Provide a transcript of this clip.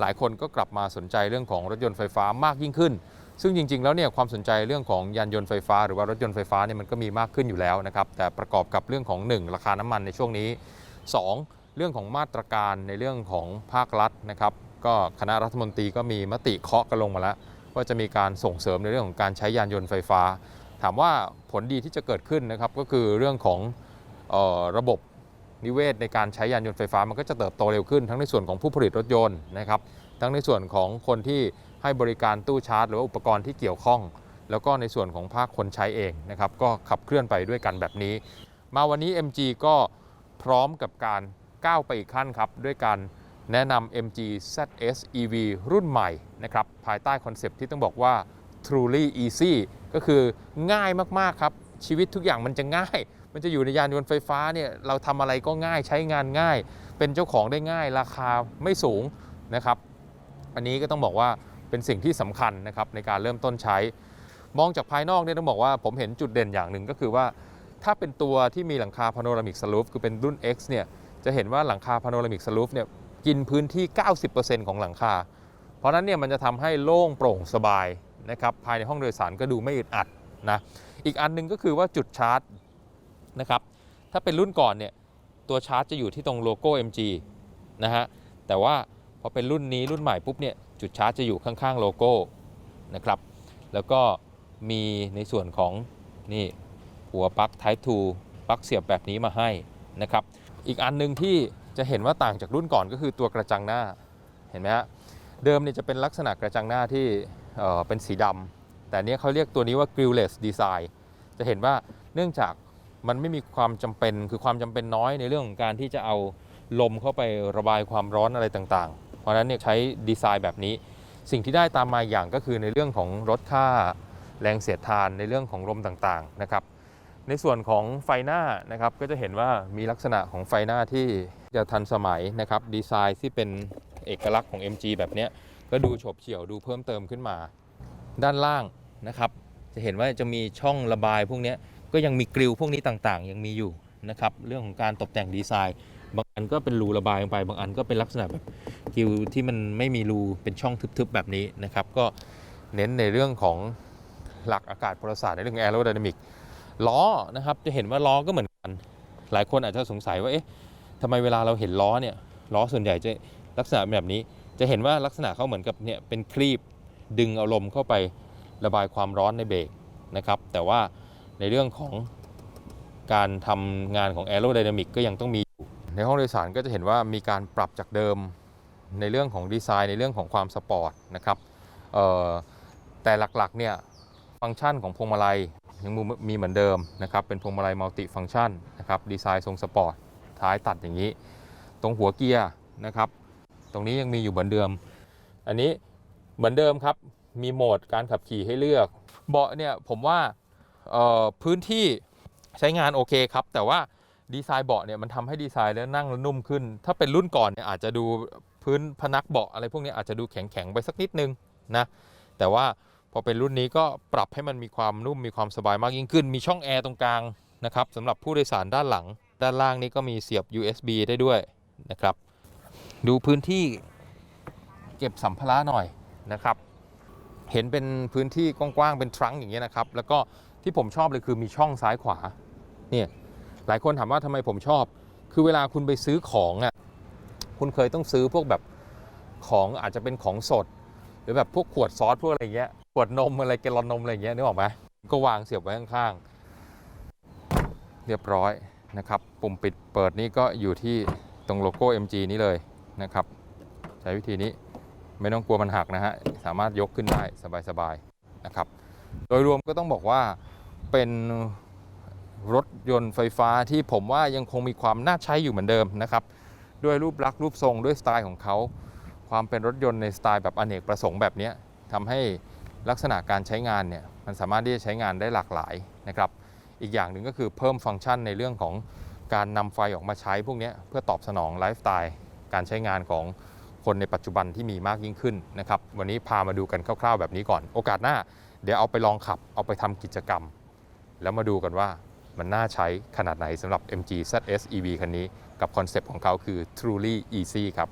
หลายคนก็กลับมาสนใจเรื่องของรถยนต์ไฟฟ้ามากยิ่งขึ้น ซึ่งจริง ๆ แล้วเนี่ยความสนใจเรื่องของยานยนต์ไฟฟ้า หรือว่ารถยนต์ไฟฟ้าเนี่ยมันก็มีมากขึ้นอยู่แล้วนะครับแต่ประกอบกับเรื่องของ 1 ราคาน้ำมันในช่วงนี้ 2 เรื่องของมาตรการในเรื่องของภาครัฐนะครับก็คณะรัฐมนตรีก็มีมติเคาะกันลงมาแล้ว ว่าจะมีการส่งเสริมในเรื่องของการใช้ยานยนต์ไฟฟ้า ถามว่าผลดีที่จะเกิดขึ้นนะครับก็คือเรื่องของออระบบ นิเวศในการใช้ยานยนต์ไฟฟ้ามันก็จะเติบโตเร็วขึ้น ทั้งในส่วนของผู้ผลิตรถยนต์นะครับทั้งในส่วนของคนที่ให้บริการตู้ชาร์จ หรือว่าอุปกรณ์ที่เกี่ยวข้อง แล้วก็ในส่วนของภาคคนใช้เองนะครับก็ขับเคลื่อนไปด้วยกันแบบนี้ มาวันนี้ MG ก็พร้อมกับการก้าวไปอีกขั้นครับด้วยการแนะนำ MG ZS EV รุ่นใหม่นะครับภายใต้คอนเซปที่ต้องบอกว่า truly easy ก็คือง่ายมาก ๆ ครับ ชีวิตทุกอย่างมันจะง่าย มันจะอยู่ในยานยนต์ไฟฟ้าเนี่ยเราทำอะไรก็ง่ายใช้งานง่าย เป็นเจ้าของได้ง่าย ราคาไม่สูงนะครับ อันนี้ก็ต้องบอกว่าเป็นสิ่งที่สำคัญนะครับในการเริ่มต้นใช้ มองจากภายนอกเนี่ยต้องบอกว่าผมเห็นจุดเด่นอย่างหนึ่งก็คือว่าถ้าเป็นตัวที่มีหลังคาพาโนรามิกสลูฟคือเป็นรุ่น X เนี่ยจะเห็นว่าหลังคาพาโนรามิกสลูฟเนี่ยกินพื้นที่ 90%ของหลังคา เพราะนั้นเนี่ยมันจะทำให้โล่งโปร่งสบายนะครับภายในห้องโดยสารก็ดูไม่อึดอัดนะอีกอันหนึงก็คือว่าจุดชาร์จ นะครับ ถ้าเป็นรุ่นก่อนเนี่ยตัวชาร์จจะอยู่ที่ตรงโลโก้ MG นะฮะ แต่ว่าพอเป็นรุ่นนี้รุ่นใหม่ปุ๊บเนี่ยจุดชาร์จจะอยู่ข้างๆโลโก้นะครับ แล้วก็มีในส่วนของนี่หัวปลั๊ก Type 2ปลั๊กเสียบแบบนี้มาให้นะครับ อีกอันหนึงที่จะเห็นว่าต่างจากรุ่นก่อนก็คือตัวกระจังหน้าเห็นไหมฮะเดิมเนี่ยจะเป็นลักษณะกระจังหน้าที่เเป็นสีดำแต่เนี้ยเขาเรียกตัวนี้ว่า grillless design จะเห็นว่าเนื่องจาก มันไม่มีความจำเป็นคือความจำเป็นน้อยในเรื่องของการที่จะเอาลมเข้าไประบายความร้อนอะไรต่างๆ เพราะฉะนั้นเนี่ยใช้ดีไซน์แบบนี้ สิ่งที่ได้ตามมาอย่างก็คือในเรื่องของลดค่าแรงเสียดทานในเรื่องของลมต่างๆนะครับ ในส่วนของไฟหน้านะครับก็จะเห็นว่ามีลักษณะของไฟหน้าที่จะทันสมัยนะครับดีไซน์ที่เป็นเอกลักษณ์ของ MG แบบนี้ก็ดูโฉบเฉี่ยวดูเพิ่มเติมขึ้นมา ด้านล่างนะครับ จะเห็นว่าจะมีช่องระบายพวกนี้ ก็ยังมีกริลพวกนี้ต่างๆ ยังมีอยู่นะครับเรื่องของการตกแต่งดีไซน์บางอันก็เป็นรูระบายลงไป บางอันก็เป็นลักษณะแบบกริลที่มันไม่มีรูเป็นช่องทึบๆแบบนี้นะครับก็เน้นในเรื่องของหลักอากาศพลศาสตร์ในเรื่องแอโรไดนามิกล้อนะครับจะเห็นว่าล้อก็เหมือนกัน หลายคนอาจจะสงสัยว่าเอ๊ะทำไมเวลาเราเห็นล้อเนี่ยล้อส่วนใหญ่จะลักษณะแบบนี้ จะเห็นว่าลักษณะเขาเหมือนกับเนี่ยเป็นครีบดึงเอาลมเข้าไประบายความร้อนในเบรกนะครับแต่ว่า ในเรื่องของการทำงานของแอโรไดนามิกก็ยังต้องมีอยู่ในห้องโดยสารก็จะเห็นว่ามีการปรับจากเดิมในเรื่องของดีไซน์ในเรื่องของความสปอร์ตนะครับเอ่อแต่หลักๆเนี่ยฟังก์ชันของพวงมาลัยยังมีเหมือนเดิมนะครับเป็นพวงมาลัยมัลติฟัง c t ชันนะครับดีไซน์ทรงสปอร์ตท้ายตัดอย่างนี้ ตรงหัวเกียร์นะครับ ตรงนี้ยังมีอยู่เหมือนเดิม อันนี้เหมือนเดิมครับมีโหมดการขับขี่ให้เลือกเบาะเนี่ยผมว่า พื้นที่ใช้งานโอเคครับ แต่ว่าดีไซน์เบาะเนี่ยมันทำให้ดีไซน์แล้วนั่งแล้วนุ่มขึ้น ถ้าเป็นรุ่นก่อนเนี่ยอาจจะดูพื้นพนักเบาะอะไรพวกนี้อาจจะดูแข็งๆไปสักนิดนึงนะแต่ว่าพอเป็นรุ่นนี้ก็ปรับให้มันมีความนุ่มมีความสบายมากยิ่งขึ้น มีช่องแอร์ตรงกลางนะครับสำหรับผู้โดยสารด้านหลัง ด้านล่างนี้ก็มีเสียบ USB ได้ด้วยนะครับ ดูพื้นที่เก็บสัมภาระหน่อยนะครับ เห็นเป็นพื้นที่กว้างๆเป็นทรังอย่างเงี้ยนะครับ แล้วก็ ที่ผมชอบเลยคือมีช่องซ้ายขวาเนี่ยหลายคนถามว่าทำไมผมชอบ คือเวลาคุณไปซื้อของอะคุณเคยต้องซื้อพวกแบบของอาจจะเป็นของสด หรือแบบพวกขวดซอสพวกอะไรเงี้ยขวดนมอะไรแกลอนนมอะไรเงี้ยนึกออกไหมก็วางเสียบไว้ข้างๆ เรียบร้อยนะครับ ปุ่มปิดเปิดนี่ก็อยู่ที่ตรงโลโก้ MG นี้เลยนะครับ ใช้วิธีนี้ไม่ต้องกลัวมันหักนะฮะ สามารถยกขึ้นได้สบายๆนะครับ โดยรวมก็ต้องบอกว่า เป็นรถยนต์ไฟฟ้าที่ผมว่ายังคงมีความน่าใช้อยู่เหมือนเดิมนะครับ ด้วยรูปลักษณ์รูปทรงด้วยสไตล์ของเขา ความเป็นรถยนต์ในสไตล์แบบอเนกประสงค์แบบนี้ทำให้ลักษณะการใช้งานเนี่ยมันสามารถที่จะใช้งานได้หลากหลายนะครับ อีกอย่างหนึ่งก็คือเพิ่มฟังก์ชันในเรื่องของการนำไฟออกมาใช้พวกนี้เพื่อตอบสนองไลฟ์สไตล์การใช้งานของคนในปัจจุบันที่มีมากยิ่งขึ้นนะครับ วันนี้พามาดูกันคร่าวๆแบบนี้ก่อน โอกาสหน้า เดี๋ยวเอาไปลองขับเอาไปทำกิจกรรม แล้วมาดูกันว่ามันน่าใช้ขนาดไหนสำหรับ MG ZS EV คันนี้ กับคอนเซปต์ของเขาคือ truly easy ครับ